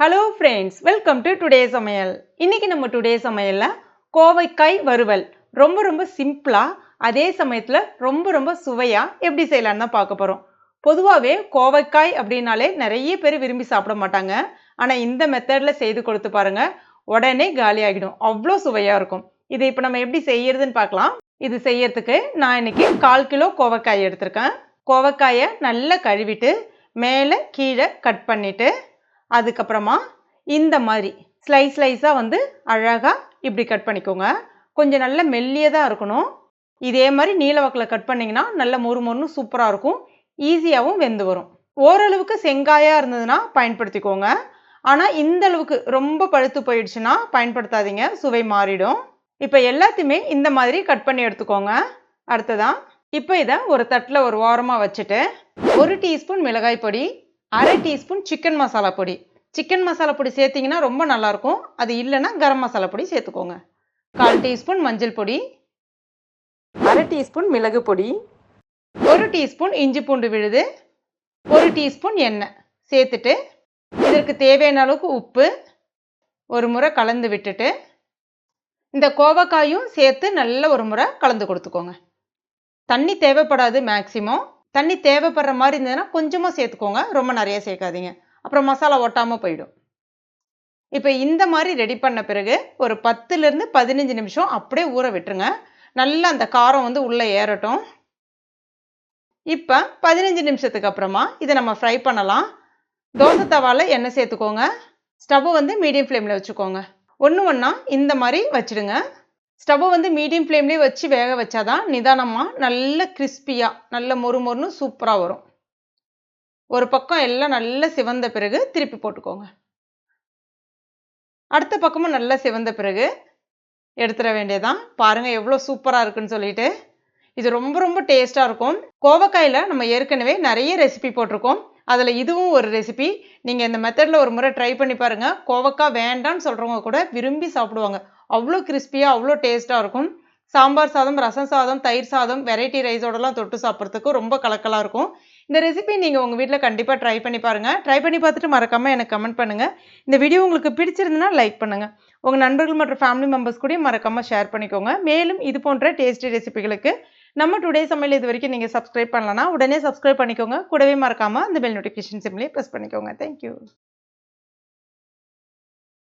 Hello friends welcome to today சமையல் இன்னைக்கு நம்ம டுடே சமையலில் கோவைக்காய் வறுவல். ரொம்ப ரொம்ப சிம்பிளாக அதே சமயத்தில் ரொம்ப ரொம்ப சுவையாக எப்படி செய்யலான்னு தான் பார்க்க போகிறோம் பொதுவாகவே கோவைக்காய் அப்படின்னாலே நிறைய பேர் விரும்பி சாப்பிட மாட்டாங்க. ஆனால் இந்த மெத்தடில் செய்து கொடுத்து பாருங்கள் உடனே காலி ஆகிடும். அவ்வளோ சுவையாக இருக்கும். இதை இப்போ நம்ம எப்படி செய்யறதுன்னு பார்க்கலாம். இது செய்யறதுக்கு நான் இன்னைக்கு கால் கிலோ கோவைக்காய் எடுத்திருக்கேன். கோவைக்காயை நல்லா கழுவிட்டு மேலே கீழே கட் பண்ணிவிட்டு அதுக்கப்புறமா இந்த மாதிரி ஸ்லைஸ் ஸ்லைஸாக வந்து அழகாக இப்படி கட் பண்ணிக்கோங்க. கொஞ்சம் நல்ல மெல்லியதாக இருக்கணும். இதே மாதிரி நீல வாக்கில் கட் பண்ணிங்கன்னா நல்ல மொறு மொறுன்னு சூப்பராக இருக்கும். ஈஸியாகவும் வெந்து வரும். ஓரளவுக்கு செங்காயாக இருந்ததுன்னா பயன்படுத்திக்கோங்க. ஆனால் இந்த அளவுக்கு ரொம்ப பழுத்து போயிடுச்சுன்னா பயன்படுத்தாதீங்க. சுவை மாறிடும். இப்போ எல்லாத்தையுமே இந்த மாதிரி கட் பண்ணி எடுத்துக்கோங்க. அடுத்ததான் இப்போ இதை ஒரு தட்டில் ஒரு ஓரமாக வச்சுட்டு ஒரு டீஸ்பூன் மிளகாய் பொடி அரை டீஸ்பூன் சிக்கன் மசாலா பொடி. சிக்கன் மசாலா பொடி சேர்த்திங்கன்னா ரொம்ப நல்லாயிருக்கும். அது இல்லைன்னா கரம் மசாலா பொடி சேர்த்துக்கோங்க. கால் டீஸ்பூன் மஞ்சள் பொடி. அரை டீஸ்பூன் மிளகு பொடி. ஒரு டீஸ்பூன் இஞ்சி பூண்டு விழுது. ஒரு டீஸ்பூன் எண்ணெய் சேர்த்துட்டு இதற்கு தேவையான அளவுக்கு உப்பு. ஒரு முறை கலந்து விட்டுட்டு இந்த கோவக்காயும் சேர்த்து நல்ல ஒரு முறை கலந்து கொடுத்துக்கோங்க. தண்ணி தேவைப்படாது மேக்சிமம். தண்ணி தேவைப்படுற மாதிரி இருந்ததுன்னா கொஞ்சமாக சேர்த்துக்கோங்க. ரொம்ப நிறைய சேர்க்காதீங்க. அப்புறம் மசாலா ஒட்டாமல் போயிடும். இப்போ இந்த மாதிரி ரெடி பண்ண பிறகு ஒரு பத்துலேருந்து பதினஞ்சு நிமிஷம் அப்படியே ஊற விட்டுருங்க. நல்லா அந்த காரம் வந்து உள்ளே ஏறட்டும். இப்போ பதினஞ்சு நிமிஷத்துக்கு அப்புறமா இதை நம்ம ஃப்ரை பண்ணலாம். தோசை தவாவில் எண்ணெய் சேர்த்துக்கோங்க. ஸ்டவ்வை வந்து மீடியம் ஃப்ளேமில் வச்சுக்கோங்க. ஒன்று ஒன்றா இந்த மாதிரி வச்சுடுங்க. ஸ்டவ்வை வந்து மீடியம் ஃப்ளேம்லேயே வச்சு வேக வச்சாதான் நிதானமாக நல்ல கிறிஸ்பியாக நல்ல மொறு மொறுன்னு சூப்பராக வரும். ஒரு பக்கம் எல்லாம் நல்லா சிவந்த பிறகு திருப்பி போட்டுக்கோங்க. அடுத்த பக்கமும் நல்லா சிவந்த பிறகு எடுத்துட வேண்டியதான் பாருங்கள் எவ்வளோ சூப்பராக இருக்குன்னு சொல்லிட்டு. இது ரொம்ப ரொம்ப டேஸ்ட்டாக இருக்கும். கோவக்காயில் நம்ம ஏற்கனவே நிறைய ரெசிபி போட்டிருக்கோம். அதில் இதுவும் ஒரு ரெசிபி. நீங்கள் இந்த மெத்தடில் ஒரு முறை ட்ரை பண்ணி பாருங்கள் கோவக்காய் வேண்டான்னு சொல்கிறவங்க கூட விரும்பி சாப்பிடுவாங்க. அவ்வளோ கிறிஸ்பியாக அவ்வளோ டேஸ்ட்டாக இருக்கும். சாம்பார் சாதம் ரசம் சாதம் தயிர் சாதம் வெரைட்டி ரைஸோடலாம் தொட்டு சாப்பிட்றதுக்கு ரொம்ப கலக்கலாக இருக்கும். இந்த ரெசிபி நீங்கள் உங்கள் வீட்டில் கண்டிப்பாக ட்ரை பண்ணி பாருங்கள் ட்ரை பண்ணி பார்த்துட்டு மறக்காமல் எனக்கு கமெண்ட் பண்ணுங்கள் இந்த வீடியோ உங்களுக்கு பிடிச்சிருந்துன்னா லைக் பண்ணுங்கள் உங்கள் நண்பர்கள் மற்றும் ஃபேமிலி மெம்பர்ஸ் கூட மறக்காமல் ஷேர் பண்ணிக்கோங்க. மேலும் இது போன்ற டேஸ்டி ரெசிபிகளுக்கு நம்ம டுடே சமையல் இது வரைக்கும் நீங்கள் சப்ஸ்கிரைப் பண்ணலன்னா உடனே சப்ஸ்கிரைப் பண்ணிக்கோங்க. கூடவே மறக்காமல் அந்த பெல் நோட்டிஃபிகேஷன் சிம்லேயே ப்ரெஸ் பண்ணிக்கோங்க. Thank you